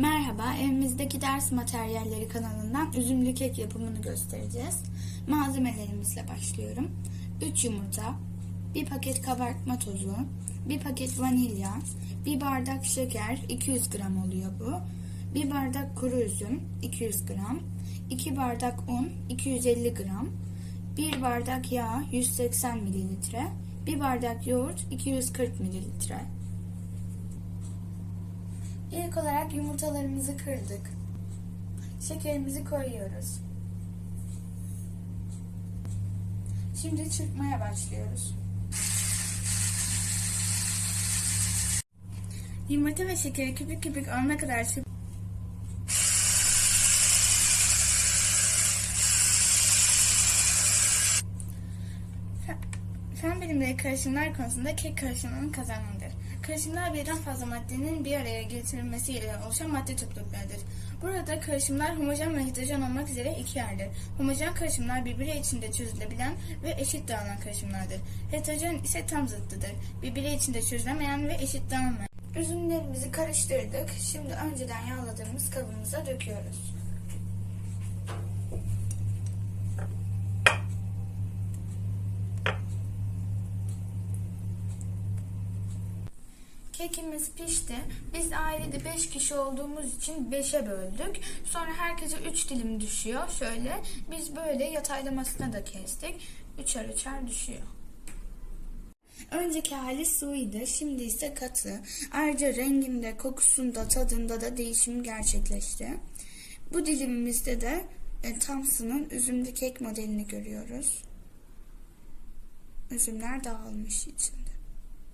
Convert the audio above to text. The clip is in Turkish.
Merhaba, evimizdeki ders materyalleri kanalından üzümlü kek yapımını göstereceğiz. Malzemelerimizle başlıyorum. 3 yumurta, 1 paket kabartma tozu, 1 paket vanilya, 1 bardak şeker 200 gram oluyor bu. 1 bardak kuru üzüm 200 gram, 2 bardak un 250 gram, 1 bardak yağ 180 mililitre, 1 bardak yoğurt 240 mililitre. İlk olarak yumurtalarımızı kırdık. Şekerimizi koyuyoruz. Şimdi çırpmaya başlıyoruz. Yumurta ve şekeri küpük küpük olana kadar çırp Fen bilimleri karışımlar konusunda kek karışımının kazanımıdır. Karışımlar birden fazla maddenin bir araya getirilmesiyle oluşan madde topluluklarıdır. Burada karışımlar homojen ve heterojen olmak üzere iki yerdir. Homojen karışımlar birbiri içinde çözülebilen ve eşit dağılan karışımlardır. Heterojen ise tam zıttıdır. Birbiri içinde çözülemeyen ve eşit dağılmayan. Üzümlerimizi karıştırdık. Şimdi önceden yağladığımız kabımıza döküyoruz. Kekimiz pişti. Biz ailede 5 kişi olduğumuz için 5'e böldük. Sonra herkese 3 dilim düşüyor. Şöyle biz böyle yataylamasına da kestik. Üçer üçer düşüyor. Önceki hali suydu, şimdi ise katı. Ayrıca renginde, kokusunda, tadında da değişim gerçekleşti. Bu dilimimizde de e, Thompson'ın üzümlü kek modelini görüyoruz. Üzümler dağılmış için.